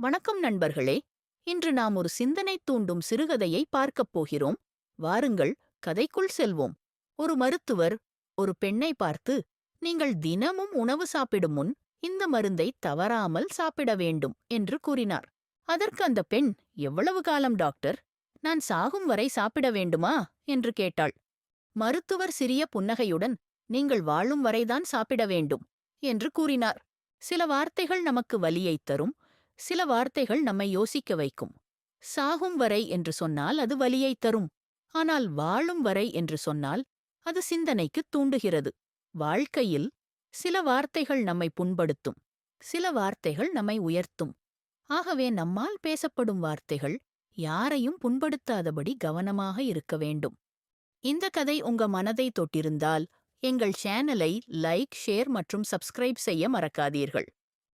வணக்கம் நண்பர்களே. இன்று நாம் ஒரு சிந்தனை தூண்டும் சிறுகதையை பார்க்கப் போகிறோம். வாருங்கள் கதைக்குள் செல்வோம். ஒரு மருத்துவர் ஒரு பெண்ணை பார்த்து நீங்கள் தினமும் உணவு சாப்பிடும் முன் இந்த மருந்தை தவறாமல் சாப்பிட வேண்டும் என்று கூறினார். அதற்கு அந்த பெண் எவ்வளவு காலம் டாக்டர்? நான் சாகும் வரை சாப்பிட வேண்டுமா? என்று கேட்டாள். மருத்துவர் சிறிய புன்னகையுடன் நீங்கள் வாழும் வரைதான் சாப்பிட வேண்டும் என்று கூறினார். சில வார்த்தைகள் நமக்கு வலியைத் தரும் சில வார்த்தைகள் நம்மை யோசிக்க வைக்கும். சாகும் வரை என்று சொன்னால் அது வலியைத் தரும். ஆனால் வாழும் வரை என்று சொன்னால் அது சிந்தனைக்குத் தூண்டுகிறது. வாழ்க்கையில் சில வார்த்தைகள் நம்மை புண்படுத்தும். சில வார்த்தைகள் நம்மை உயர்த்தும். ஆகவே நம்மால் பேசப்படும் வார்த்தைகள் யாரையும் புண்படுத்தாதபடி கவனமாக இருக்க வேண்டும். இந்த கதை உங்க மனதை தொட்டிருந்தால் எங்கள் சேனலை லைக் ஷேர் மற்றும் சப்ஸ்கிரைப் செய்ய மறக்காதீர்கள்.